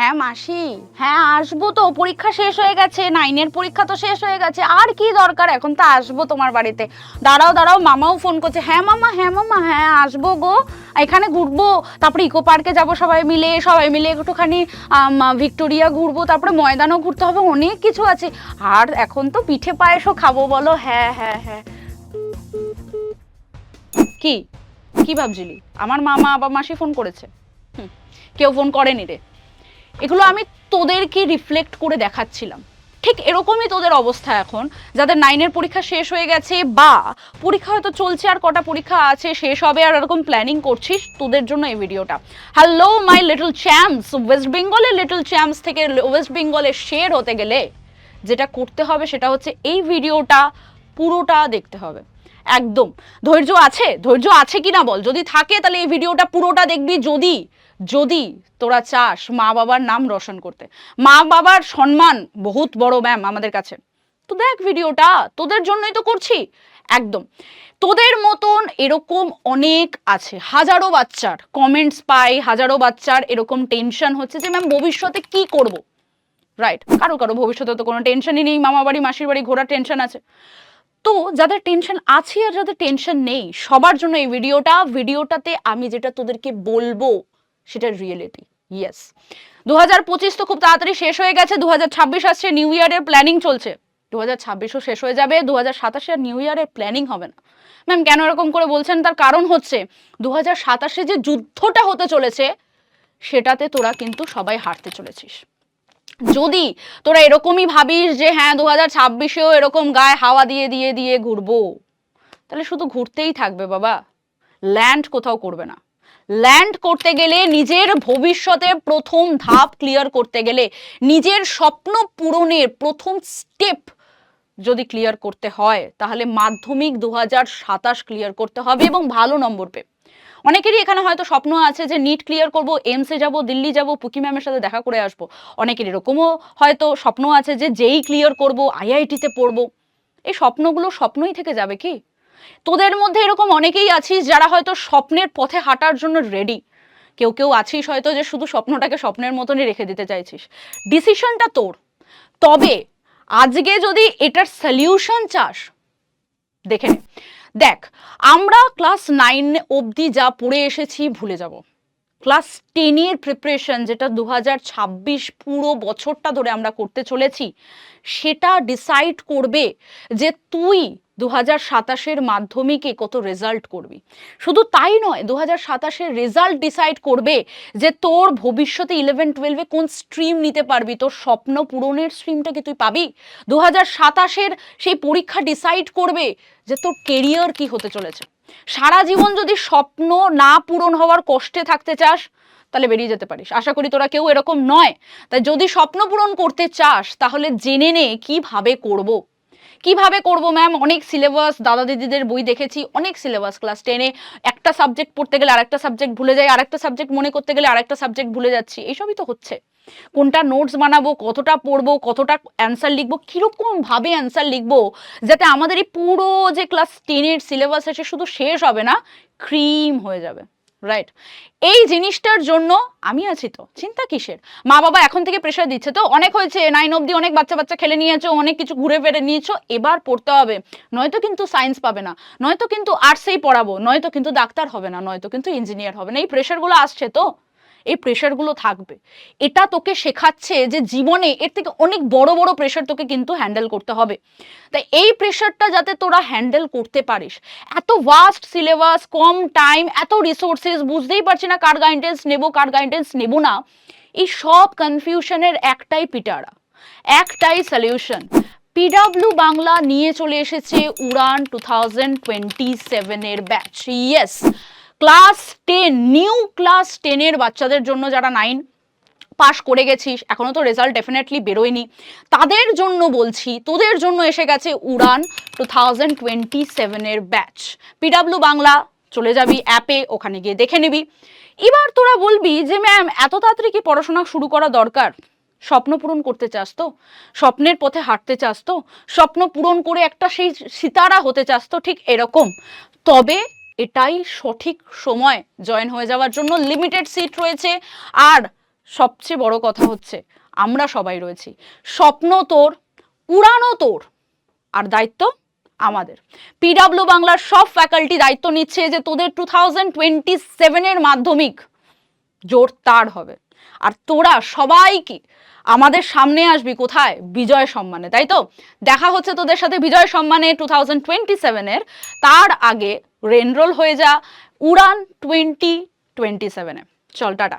হ্যাঁ মাসি। হ্যাঁ আসব তো। পরীক্ষা শেষ হয়ে গেছে। নাইনের পরীক্ষা তো শেষ হয়ে গেছে। আর কি দরকার? এখন তো আসব তোমার বাড়িতে। দাঁড়াও দাঁড়াও, মামাও ফোন করছে। হ্যাঁ মামা হ্যাঁ মামা হ্যাঁ আসব গো। এখানে ঘুরবো। তারপরে ইকো পার্কে যাব সবাই মিলে। সবাই মিলে একটুখানি ভিক্টোরিয়া ঘুরবো। তারপরে ময়দানও ঘুরতে হবে। অনেক কিছু আছে। আর এখন তো পিঠে পায়েসও খাব বলো। হ্যাঁ হ্যাঁ হ্যাঁ। কি? কি ভাবছিলি? আমার মামা বা মাসি ফোন করেছে? কেউ ফোন করেনি রে। এগুলো আমি তোদেরকে রিফ্লেক্ট করে দেখাচ্ছিলাম। ঠিক এরকমই তোদের অবস্থা এখন, যাদের নাইনের পরীক্ষা শেষ হয়ে গেছে বা পরীক্ষা হয়তো চলছে আর কটা পরীক্ষা আছে, শেষ হবে আর এরকম প্ল্যানিং করছিস, তোদের জন্য এই ভিডিওটা hello my little champs West বেঙ্গলের লিটল চ্যাম্পস থেকে ওয়েস্ট বেঙ্গলের শের হতে গেলে যেটা করতে হবে সেটা হচ্ছে এই ভিডিওটা পুরোটা দেখতে হবে। একদম। ধৈর্য আছে? ধৈর্য আছে কি না বল? যদি থাকে তাহলে এই ভিডিওটা পুরোটা দেখবি, যদি যদি তোরা চাস মা বাবার নাম রোশন করতে। মা বাবার সম্মান বহুত বড় ম্যাম আমাদের কাছে। তো দেখ ভিডিওটা, তোদের জন্যই তো করছি। একদম। তোদের মতন এরকম অনেক আছে। হাজারো বাচ্চার কমেন্টস পাই, হাজারো বাচ্চার এরকম টেনশন হচ্ছে যে, ম্যাম, ভবিষ্যতে কি করব? রাইট কারও কারও ভবিষ্যতে তো কোনো টেনশনই নেই, মামা বাড়ি, মাসির বাড়ি ঘোরার টেনশন আছে। তো যাদের টেনশন আছে আর যাদের টেনশন নেই, সবার জন্য এই ভিডিওটা, ভিডিওটাতে আমি যেটা তোদেরকে বলব সেটা রিয়েলিটি ইয়েস দু হাজার পঁচিশ তো খুব তাড়াতাড়ি শেষ হয়ে গেছে দু হাজার ছাব্বিশ আসছে নিউ ইয়ারের প্ল্যানিং চলছে। দু হাজার ছাব্বিশও শেষ হয়ে যাবে দু হাজার সাতাশে আর নিউ ইয়ারের প্ল্যানিং হবে না। ম্যাম কেন এরকম করে বলছেন? তার কারণ হচ্ছে দু হাজার সাতাশে যে যুদ্ধটা হতে চলেছে, সেটাতে তোরা কিন্তু সবাই হারতে চলেছিস। যদি তোরা এরকমই ভাবিস যে হ্যাঁ দু হাজার ছাব্বিশেও এরকম গায়ে হাওয়া দিয়ে দিয়ে দিয়ে ঘুরবো, তাহলে শুধু ঘুরতেই থাকবে বাবা। ল্যান্ড কোথাও করবে না। ল্যান্ড করতে গেলে নিজের ভবিষ্যতে প্রথম ধাপ ক্লিয়ার করতে গেলে নিজের স্বপ্ন পূরণের প্রথম স্টেপ যদি ক্লিয়ার করতে হয়, তাহলে মাধ্যমিক দু ক্লিয়ার করতে হবে এবং ভালো নম্বর পে অনেকেরই এখানে হয়তো স্বপ্ন আছে যে নিট ক্লিয়ার করব এমসে যাব, দিল্লি যাব, পুকি ম্যামের সাথে দেখা করে আসব। অনেকের এরকমও হয়তো স্বপ্ন আছে যে যেই ক্লিয়ার করব আইআইটিতে পড়ব। এই স্বপ্নগুলো স্বপ্নই থেকে যাবে কি? তোদের মধ্যে এরকম অনেকেই আছিস যারা হয়তো স্বপ্নের পথে হাঁটার জন্য রেডি কেউ কেউ আছিস হয়তো যে শুধু স্বপ্নটাকে স্বপ্নের মতনই রেখে দিতে চাইছিস। ডিসিশনটা তোর। তবে আজকে যদি এটার সলিউশন চাস, দেখে দেখ, আমরা ক্লাস নাইন অবধি যা পড়ে এসেছি ভুলে যাব। ক্লাস টেনের প্রিপারেশন যেটা দু হাজার ছাব্বিশ পুরো বছরটা ধরে আমরা করতে চলেছি, সেটা ডিসাইড করবে যে তুই দু হাজার সাতাশের মাধ্যমিকে কত রেজাল্ট করবি। শুধু তাই নয় দু হাজার সাতাশের রেজাল্ট ডিসাইড করবে যে তোর ভবিষ্যতে ইলেভেন টুয়েলভে কোন স্ট্রিম নিতে পারবি। তোর স্বপ্ন পূরণের স্ট্রিমটা কি তুই পাবি? দু হাজার সাতাশের সেই পরীক্ষা ডিসাইড করবে যে তোর কেরিয়ার কি হতে চলেছে। সারা জীবন যদি স্বপ্ন না পূরণ হওয়ার কষ্টে থাকতে চাস, তাহলে বেরিয়ে যেতে পারিস। আশা করি তোরা কেউ এরকম নয়। তাই যদি স্বপ্ন পূরণ করতে চাস, তাহলে জেনে নে কীভাবে করব। কীভাবে করব ম্যাম অনেক সিলেবাস দাদা দিদিদের বই দেখেছি, অনেক সিলেবাস ক্লাস টেনে একটা সাবজেক্ট পড়তে গেলে আরেকটা সাবজেক্ট ভুলে যাই, আরেকটা সাবজেক্ট মনে করতে গেলে আরেকটা সাবজেক্ট ভুলে যাচ্ছি, এইসবই তো হচ্ছে। কোনটা নোটস বানাবো, কতটা পড়ব, কতটা অ্যান্সার লিখব, কীরকম ভাবে অ্যান্সার লিখব, যাতে আমাদের এই পুরো যে ক্লাস টেনের সিলেবাস আছে, শুধু শেষ হবে না ক্রিম হয়ে যাবে। রাইট এই জিনিসটার জন্য আমি আছি তো। চিন্তা কিসের? মা বাবা এখন থেকে প্রেশার দিচ্ছে তো। অনেক হয়েছে নাইন অবধি অনেক বাচ্চা বাচ্চা খেলে নিয়েছো, অনেক কিছু ঘুরে ফেরে নিয়েছো, এবার পড়তে হবে। নয়তো কিন্তু সায়েন্স পাবে না, নয়তো কিন্তু আর্টসেই পড়াবো, নয়তো কিন্তু ডাক্তার হবে না, নয়তো কিন্তু ইঞ্জিনিয়ার হবে না। এই প্রেশারগুলো আসছে তো। এই প্রেশারগুলো থাকবে। এটা তোকে শেখাচ্ছে যে জীবনে এর থেকে অনেক বড় বড় প্রেশার তোকে কিন্তু হ্যান্ডেল করতে হবে। তাই এই প্রেশারটা যাতে তোরা হ্যান্ডেল করতে পারিস। এত ভাস্ট সিলেবাস কম টাইম এত রিসোর্সেস বুঝতেই পারছি না কার গাইডেন্স নেব, কার গাইডেন্স নেব না। এই সব কনফিউশনের একটাই পিটারা, একটাই সলিউশন পিডাব্লিউ বাংলা নিয়ে চলে এসেছে উড়ান টু থাউজেন্ড টোয়েন্টি সেভেনের batch yes class ten, new class টেনের বাচ্চাদের জন্য যারা নাইন পাশ করে গেছিস, এখনও তো রেজাল্ট ডেফিনেটলি বেরোয়নি। তাদের জন্য বলছি, তোদের জন্য এসে গেছে উড়ান টু থাউজেন্ড টোয়েন্টি সেভেনের ব্যাচ পিডাব্লিউ বাংলা, চলে যাবি অ্যাপে ওখানে গিয়ে দেখে নিবি। এবার তোরা বলবি যে, ম্যাম, এত তাড়াতাড়ি কি পড়াশোনা শুরু করা দরকার? স্বপ্ন পূরণ করতে চাস তো? স্বপ্নের পথে হাঁটতে চাস তো? স্বপ্ন পূরণ করে একটা সেই সিতারা হতে চাস তো? ঠিক এরকম। তবে এটাই সঠিক সময় জয়েন হয়ে যাওয়ার জন্য লিমিটেড সিট রয়েছে। আর সবচেয়ে বড় কথা হচ্ছে, আমরা সবাই রয়েছি। স্বপ্ন তোর উড়ানো তোর, আর দায়িত্ব আমাদের। পিডাব্লিউ বাংলার সব ফ্যাকাল্টি দায়িত্ব নিচ্ছে যে তোদের টু থাউজেন্ড টোয়েন্টি সেভেনের মাধ্যমিক জোর তার হবে। আর তোরা সবাই কি আমাদের সামনে আসবি কোথায়? বিজয় সম্মানে, তাই তো? দেখা হচ্ছে তোদের সাথে বিজয় সম্মানে টু থাউজেন্ড টোয়েন্টি সেভেনের তার আগে রেনরোল হয়ে যা, উড়ান টোয়েন্টি টোয়েন্টি সেভেনে চল, টাটা।